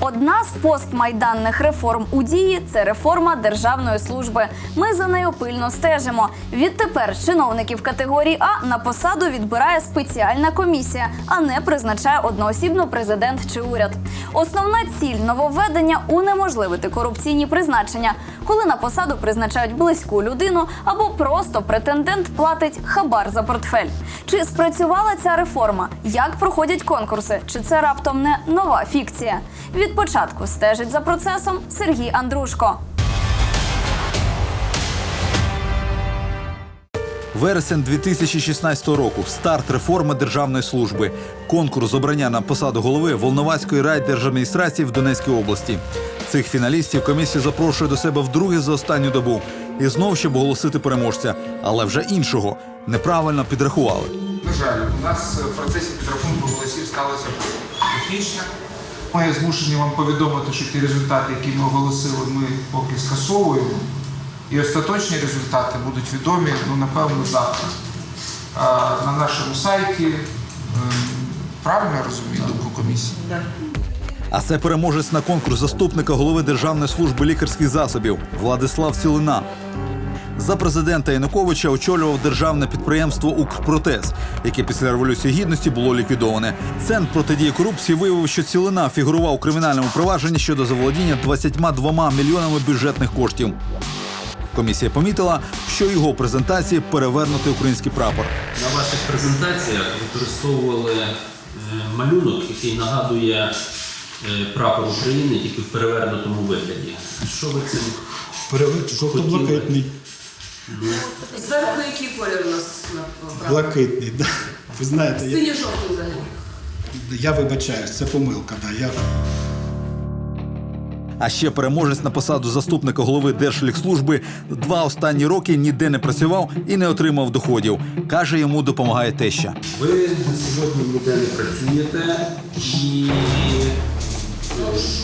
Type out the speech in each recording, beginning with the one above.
Одна з постмайданних реформ у дії це реформа державної служби. Ми за нею пильно стежимо. Відтепер чиновників категорії А на посаду відбирає спеціальна комісія, а не призначає одноосібно президент чи уряд. Основна ціль нововведення унеможливити корупційні призначення, коли на посаду призначають близьку людину або просто претендент платить хабар за портфель. Чи спрацювала ця реформа? Як проходять конкурси? Чи це раптом не нова фікція? Від початку стежить за процесом Сергій Андрушко. Вересень 2016 року. Старт реформи державної служби. Конкурс обрання на посаду голови Волноваської райдержадміністрації в Донецькій області. Цих фіналістів комісія запрошує до себе вдруге за останню добу. І знов, щоб оголосити переможця, але вже іншого неправильно підрахували. На жаль, у нас в процесі підрахунку голосів сталося технічне. Ми змушені вам повідомити, що ті результати, які ми оголосили, ми поки скасовуємо. І остаточні результати будуть відомі, ну, напевно, завтра. А, на нашому сайті. Ем, Правильно я розумію думку комісії? А це переможець на конкурс заступника голови Державної служби лікарських засобів Владислав Сілина. За президента Януковича очолював державне підприємство Укрпротез, яке після революції гідності було ліквідоване. Центр протидії корупції виявив, що Цілина фігурував у кримінальному провадженні щодо заволодіння 22 мільйонами бюджетних коштів. Комісія помітила, що його презентації перевернути український прапор. На ваших презентаціях використовували е, малюнок, який нагадує прапор України, тільки в перевернутому вигляді. Що ви цим жовто-блакитний. Зверху який колір у нас на? Блакитний, да. Ви знаєте, я, Синьо-жовтий взагалі. я вибачаюсь, це помилка. Да. Я А ще переможець на посаду заступника голови Держлікслужби два останні роки ніде не працював і не отримав доходів. Каже, йому допомагає теща. Ви сьогодні ніде не працюєте і е,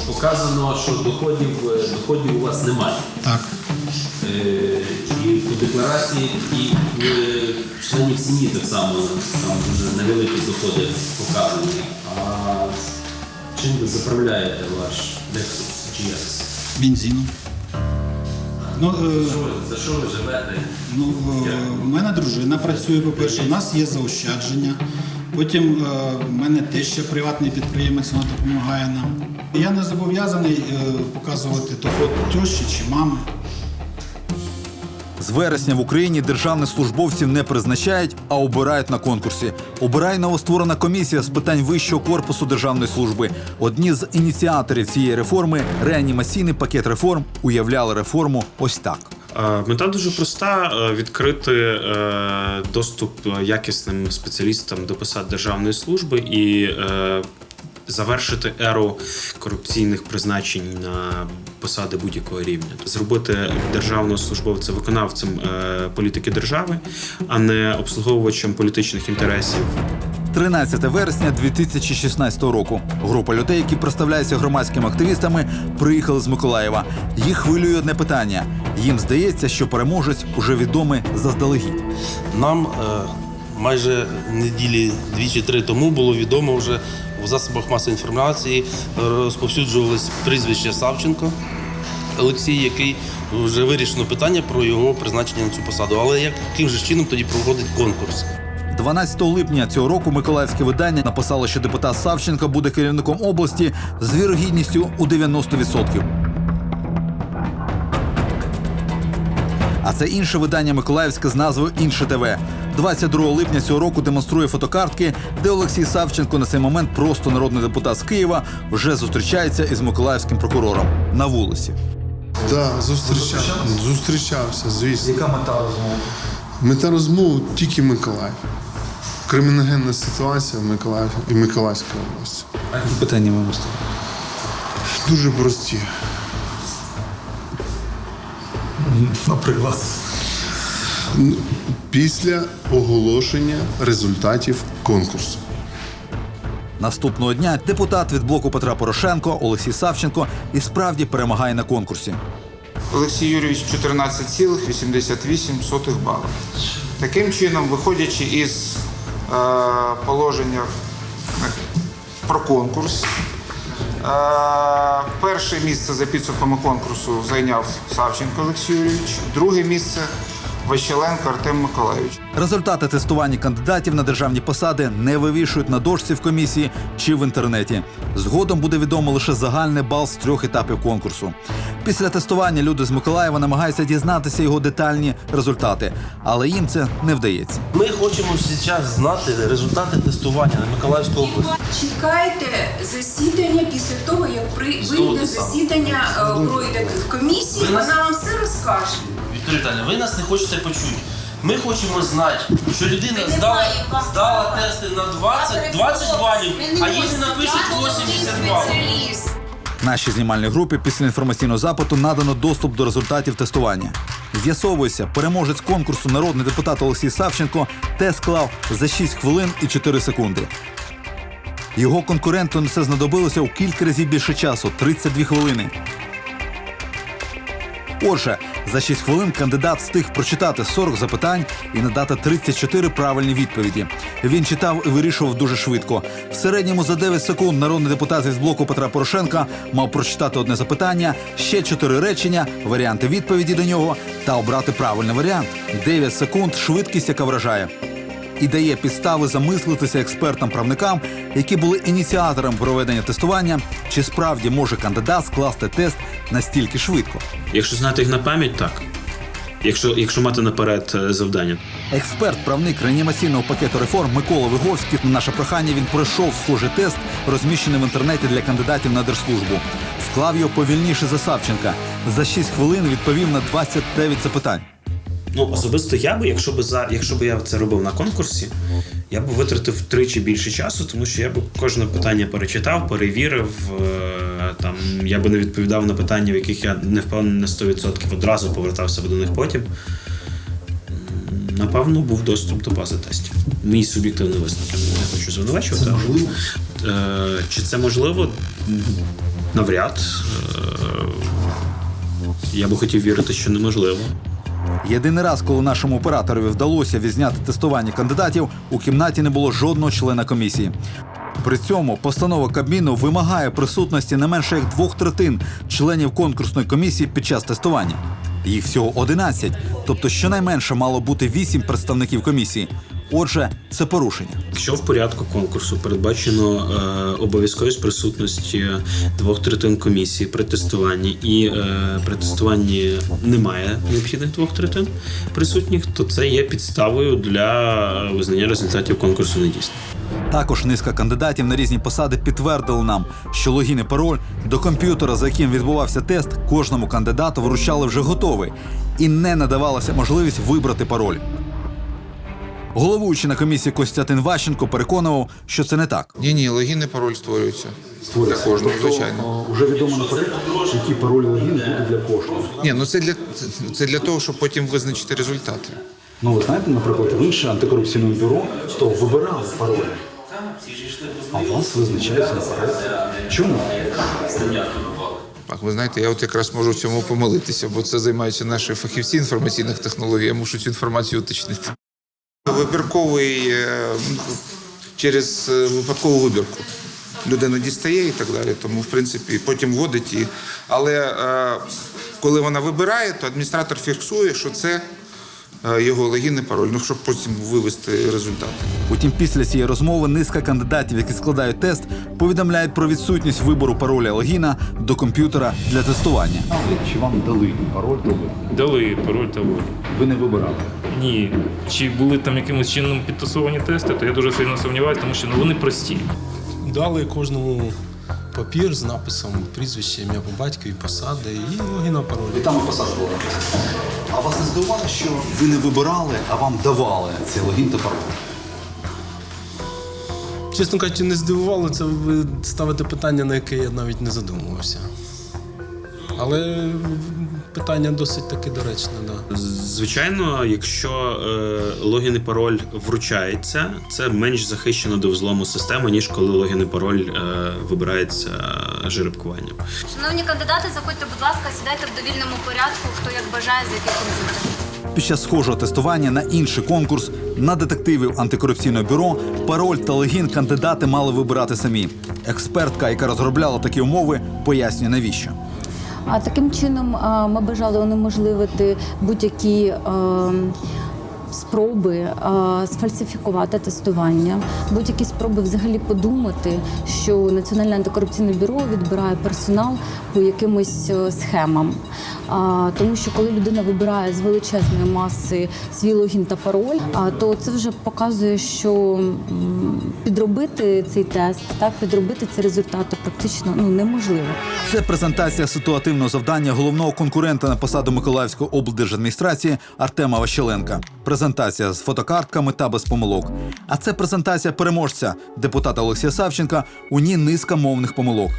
показано, що доходів, е, доходів у вас немає. так. Е, І по декларації, і в е, членів сім'ї так само там дуже невеликі доходи показані. А чим ви заправляєте ваш Lexus GS? Бензином. Ну, е, Що ви- За що ви живете? ну, е, у мене дружина працює, по-перше, у нас є заощадження. Потім е, в мене теж ще приватний підприємець, вона допомагає нам. Я не зобов'язаний е, показувати доход тещі чи мами. З вересня в Україні державних службовців не призначають, а обирають на конкурсі. Обирає новостворена комісія з питань вищого корпусу державної служби. Одні з ініціаторів цієї реформи реанімаційний пакет реформ уявляли реформу ось так. Е, Мета дуже проста: е, відкрити е, доступ якісним спеціалістам до посад державної служби і завершити еру корупційних призначень на посади будь-якого рівня, зробити державного службовця виконавцем е, політики держави, а не обслуговувачем політичних інтересів 13 вересня 2016 року. Група людей, які представляються громадськими активістами, приїхали з Миколаєва. Їх хвилює одне питання. Їм здається, що переможець уже відомий заздалегідь. Нам е, майже неділі дві чи три тому було відомо вже в засобах масової інформації е, розповсюджувалось прізвище Савченко Олексій, який вже вирішено питання про його призначення на цю посаду. Але яким же чином тоді проводить конкурс? 12 липня цього року миколаївське видання написало, що депутат Савченко буде керівником області з вірогідністю у 90%. А це інше видання Миколаївське з назвою Інше ТВ. 22 липня цього року демонструє фотокартки, де Олексій Савченко на цей момент просто народний депутат з Києва вже зустрічається із миколаївським прокурором на вулиці. Да, зустрічався. Зустрічався, звісно. Яка мета розмови? Мета розмови тільки Миколаїв. Криміногенна ситуація в Миколаїв і Миколаївській області. А які питання ми можемо Дуже прості. Наприклад. Після оголошення результатів конкурсу. Наступного дня депутат від блоку Петра Порошенко Олексій Савченко і справді перемагає на конкурсі. Олексій Юрійович 14,88 балів. Таким чином, виходячи із е, положення про конкурс, Е, Перше місце за підсумками конкурсу зайняв Савченко Олексій Юрійович, друге місце Ващеленко Артем Миколайович. Результати тестування кандидатів на державні посади не вивішують на дошці в комісії чи в інтернеті. Згодом буде відомо лише загальний бал з трьох етапів конкурсу. Після тестування люди з Миколаєва намагаються дізнатися його детальні результати, але їм це не вдається. Ми хочемо зараз знати результати тестування на Миколаївську область. Чекайте засідання після того, як при вийде засідання е, пройде комісії, вона вам все розкаже. Вікторія Віталіївна, ви нас не хочете почути. Ми хочемо знати, що людина Ми не здала, маємо вам здала права. тести на 20, 20 балів, а їй не напишуть 80 балів. Нашій знімальній групі після інформаційного запиту надано доступ до результатів тестування. З'ясовується, переможець конкурсу народний депутат Олексій Савченко тест склав за 6 хвилин і 4 секунди. Його конкуренту на це знадобилося у кілька разів більше часу 32 хвилини. Отже, за 6 хвилин кандидат встиг прочитати 40 запитань і надати 34 правильні відповіді. Він читав і вирішував дуже швидко. В середньому за 9 секунд народний депутат із блоку Петра Порошенка мав прочитати одне запитання, ще 4 речення, варіанти відповіді до нього та обрати правильний варіант. 9 секунд швидкість, яка вражає. І дає підстави замислитися експертам-правникам, які були ініціатором проведення тестування, чи справді може кандидат скласти тест настільки швидко. Якщо знати їх на пам'ять, так. Якщо, якщо мати наперед е, завдання. Експерт-правник реанімаційного пакету реформ Микола Виговський на наше прохання він пройшов схожий тест, розміщений в інтернеті для кандидатів на держслужбу. Склав його повільніше за Савченка. За 6 хвилин відповів на 29 запитань. Ну, особисто я би, якщо би за якщо би я це робив на конкурсі, я б витратив втричі більше часу, тому що я б кожне питання перечитав, перевірив. е, Там я би не відповідав на питання, в яких я не впевнений на 100%, одразу повертався би до них потім. Напевно, був доступ до бази тестів. Мій суб'єктивний висновок. Я не хочу звинувачувати. Це можливо? Е, чи це можливо? Навряд. Е, я би хотів вірити, що неможливо. Єдиний раз, коли нашому операторові вдалося відзняти тестування кандидатів, у кімнаті не було жодного члена комісії. При цьому постанова Кабміну вимагає присутності не менше як двох третин членів конкурсної комісії під час тестування. Їх всього 11, тобто щонайменше мало бути 8 представників комісії. Отже, це порушення. Якщо в порядку конкурсу передбачено е, обов'язковість присутності двох третин комісії при тестуванні, і е, при тестуванні немає необхідних двох третин присутніх, то це є підставою для визнання результатів конкурсу недійсним. Також низка кандидатів на різні посади підтвердили нам, що логін і пароль до комп'ютера, за яким відбувався тест, кожному кандидату вручали вже готовий і не надавалася можливість вибрати пароль. Головуючий на комісії Костянтин Ващенко переконував, що це не так. Ні, ні, логін і пароль створюються. Для кожного, звичайно. Уже відомо наперед, які пароль логін буде для кожного. Ні, ну це для, це для того, щоб потім визначити результати. Ну, ви знаєте, наприклад, в інше антикорупційне бюро, то вибирали пароль. А у вас визначається наперед. Чому? Так, ви знаєте, я от якраз можу в цьому помилитися, бо це займаються наші фахівці інформаційних технологій. Я мушу цю інформацію уточнити. Вибірковий е, через е, випадкову вибірку. Людина дістає і так далі. Тому, в принципі, потім вводить і. Але е, коли вона вибирає, то адміністратор фіксує, що це е, його логін пароль, ну щоб потім вивести результати. Утім, після цієї розмови низка кандидатів, які складають тест, повідомляють про відсутність вибору пароля логіна до комп'ютера для тестування. Чи вам дали пароль? Дали пароль та логін. Ви не вибирали. Ні. Чи були там якимось чином підтасовані тести, то я дуже сильно сумніваюся, тому що ну, вони прості. Дали кожному папір з написом прізвище, ім'я по батькові, посади і логіна пароль. І там посада була. А вас не здивувало, що ви не вибирали, а вам давали цей логін та пароль? Чесно кажучи, не здивувало, це ви ставите питання, на яке я навіть не задумувався. Але питання досить таки доречне, да. Звичайно, якщо е, логін і пароль вручається, це менш захищено до взлому системи, ніж коли логін і пароль е, вибирається жеребкуванням. Шановні кандидати, заходьте, будь ласка, сідайте в довільному порядку, хто як бажає, за який комп'ютер. Під час схожого тестування на інший конкурс на детективів антикорупційного бюро пароль та логін кандидати мали вибирати самі. Експертка, яка розробляла такі умови, пояснює навіщо. А таким чином ми бажали унеможливити будь-які е, спроби а, сфальсифікувати тестування, будь-які спроби взагалі подумати, що Національне антикорупційне бюро відбирає персонал по якимось е, схемам. А, тому що коли людина вибирає з величезної маси свій логін та пароль, а, то це вже показує, що підробити цей тест, так підробити ці результати практично ну неможливо. Це презентація ситуативного завдання головного конкурента на посаду Миколаївської облдержадміністрації Артема Ващеленка. Презентація з фотокартками та без помилок. А це презентація переможця депутата Олексія Савченка. У ній низка мовних помилок.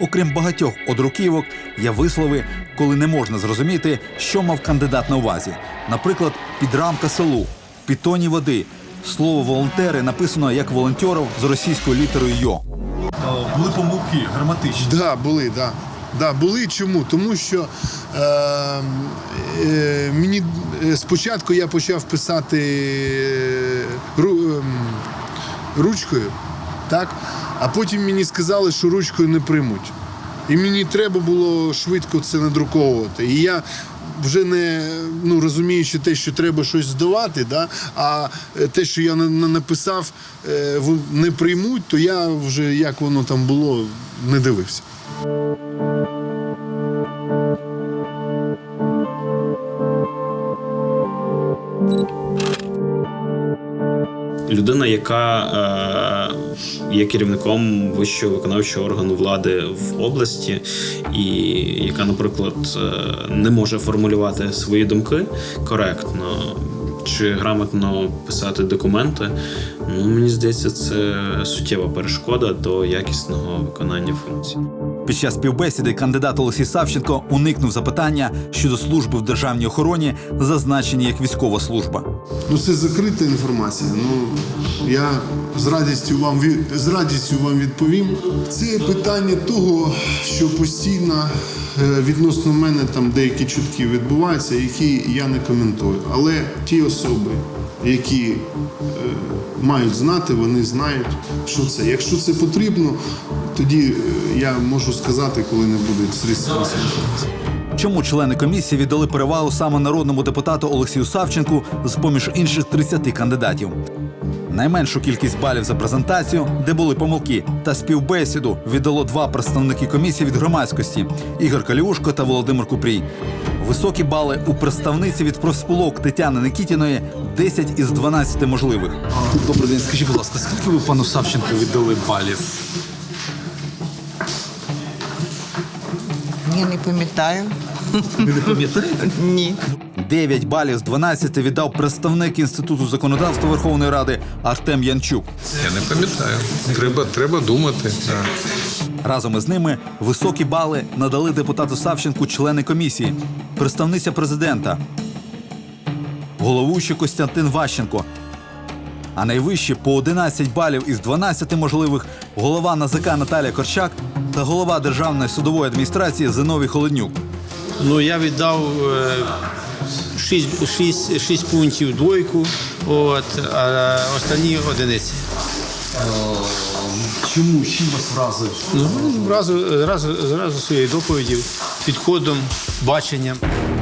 Окрім багатьох одруківок, є вислови, коли не можна зрозуміти, що мав кандидат на увазі. Наприклад, підрамка селу, підтоні води. Слово волонтери написано як волонтеров з російською літерою йо. Були помилки граматичні. Да, були, да. Да, були. Чому? Тому що е, е, мені е, спочатку я почав писати е, ру, ем, ручкою, так? А потім мені сказали, що ручкою не приймуть. І мені треба було швидко це надруковувати. І я вже не ну, розуміючи те, що треба щось здавати, да? а е, те, що я на- на- написав, е, не приймуть, то я вже як воно там було, не дивився. людина, яка е, є керівником вищого виконавчого органу влади в області, і яка, наприклад, е, не може формулювати свої думки коректно. Чи грамотно писати документи, ну мені здається, це суттєва перешкода до якісного виконання функцій. Під час співбесіди кандидат Олексій Савченко уникнув запитання щодо служби в державній охороні, зазначені як військова служба. Ну це закрита інформація. Ну я з радістю вам від- з радістю вам відповім. Це питання того, що постійно е, відносно мене там деякі чутки відбуваються, які я не коментую. Але ті особи, які е, мають знати, вони знають, що це. Якщо це потрібно, тоді е, я можу сказати, коли не будуть средства. Чому члени комісії віддали перевагу саме народному депутату Олексію Савченку з поміж інших 30 кандидатів? Найменшу кількість балів за презентацію, де були помилки, та співбесіду віддало два представники комісії від громадськості Ігор Каліушко та Володимир Купрій. Високі бали у представниці від профспілок Тетяни Никітіної 10 із 12 можливих. Добрий день, скажіть, будь ласка, скільки ви пану Савченку віддали балів? Я не пам'ятаю. Ви не пам'ятаєте? Ні. 9 балів з 12 віддав представник Інституту законодавства Верховної Ради Артем Янчук. Я не пам'ятаю. Треба, треба думати. Разом із ними високі бали надали депутату Савченку члени комісії, представниця президента, головуючий Костянтин Ващенко. А найвищі по 11 балів із 12 можливих голова НАЗК Наталія Корчак та голова Державної судової адміністрації Зиновій Холоднюк. Ну, я віддав 6, 6, 6 пунктів двойку, от, а останні одиниці. Чому? Чим вас вразив? Ну, зразу, зразу, зразу своєю доповіді, підходом, баченням.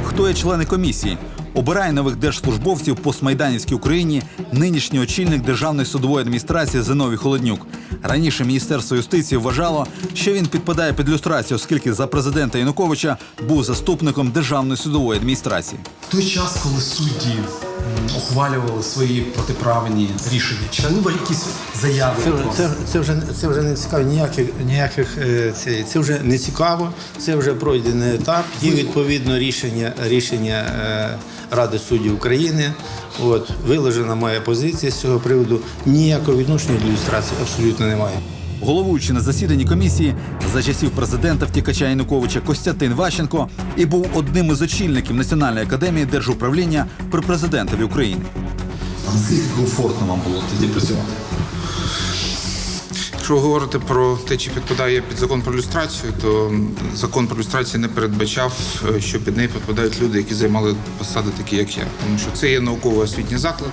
Хто є члени комісії? Обирає нових держслужбовців по Смайданівській Україні нинішній очільник Державної судової адміністрації Зиновій Холоднюк. Раніше Міністерство юстиції вважало, що він підпадає під люстрацію, оскільки за президента Януковича був заступником Державної судової адміністрації. Той час, коли судді ухвалювали свої протиправні рішення, чи були якісь заяви? Це, це, це, вже, це вже не цікаво, ніяких, ніяких е, це, це вже не цікаво, це вже пройдений етап. Є відповідно рішення, рішення е, Ради суддів України. От, виложена моя позиція з цього приводу. Ніякого відношення до ілюстрації абсолютно немає. Головуючи на засіданні комісії за часів президента втікача Януковича Костянтин Ващенко і був одним із очільників Національної академії держуправління при президентові України. Наскільки комфортно вам було тоді працювати? Якщо говорити про те, чи підпадає під закон про люстрацію, то закон про люстрацію не передбачав, е, що під неї підпадають люди, які займали посади такі, як я. Тому що це є науково-освітній заклад.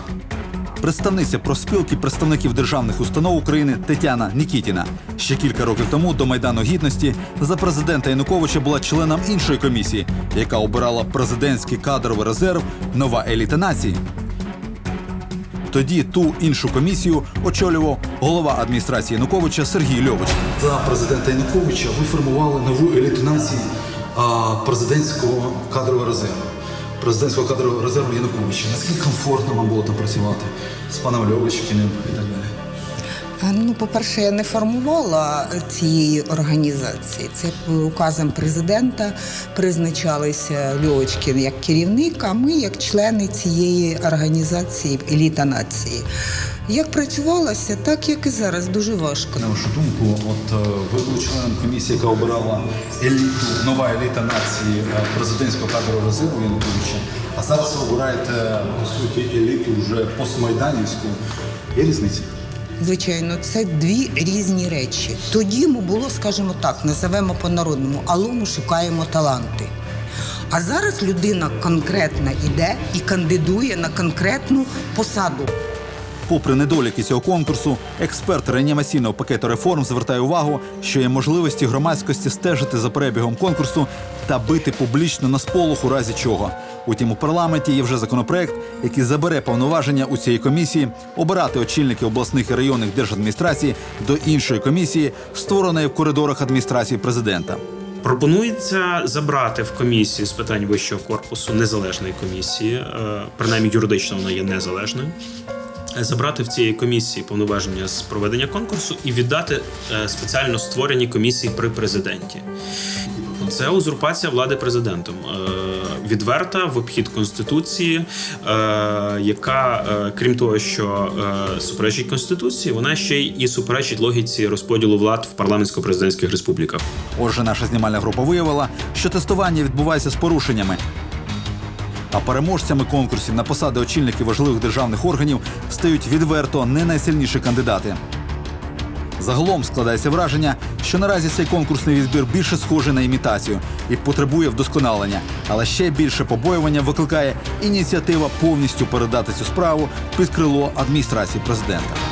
Представниця профспілки представників державних установ України Тетяна Нікітіна. Ще кілька років тому до Майдану Гідності за президента Януковича була членом іншої комісії, яка обирала президентський кадровий резерв Нова еліта нації. Тоді ту іншу комісію очолював голова адміністрації Януковича Сергій Льович. За президента Януковича ви формували нову еліту нації президентського кадрового резерву. Президентського кадрового резерву Януковича. Наскільки комфортно вам було там працювати з паном Льовичкіним і так далі? Ну, по-перше, я не формувала цієї організації. Це указом президента призначалися Льовочкін як керівник, а ми як члени цієї організації еліта нації. Як працювалося, так як і зараз дуже важко. На вашу думку, от е, ви були членом комісії, яка обирала еліту, нова еліта нації е, президентського кадрового резерву Януковича, а зараз ви обираєте по суті еліту вже постмайданівську. Є різниця? Звичайно, це дві різні речі. Тоді ми було, скажімо так, називемо по-народному, алло, ми шукаємо таланти. А зараз людина конкретна іде і кандидує на конкретну посаду. Попри недоліки цього конкурсу, експерт реанімаційного пакету реформ звертає увагу, що є можливості громадськості стежити за перебігом конкурсу та бити публічно на сполох у разі чого. Утім, у парламенті є вже законопроект, який забере повноваження у цієї комісії обирати очільників обласних і районних держадміністрацій до іншої комісії, створеної в коридорах адміністрації президента. Пропонується забрати в комісії з питань вищого корпусу незалежної комісії, е, принаймні юридично вона є незалежною. е, Забрати в цієї комісії повноваження з проведення конкурсу і віддати е, спеціально створеній комісії при президенті. Це узурпація влади президентом, е, відверта в обхід конституції, е, яка, е, крім того, що суперечить конституції, вона ще й і суперечить логіці розподілу влад в парламентсько-президентських республіках. Отже, наша знімальна група виявила, що тестування відбувається з порушеннями. А переможцями конкурсів на посади очільників важливих державних органів стають відверто не найсильніші кандидати. Загалом складається враження, що наразі цей конкурсний відбір більше схожий на імітацію і потребує вдосконалення, але ще більше побоювання викликає ініціатива повністю передати цю справу під крило адміністрації президента.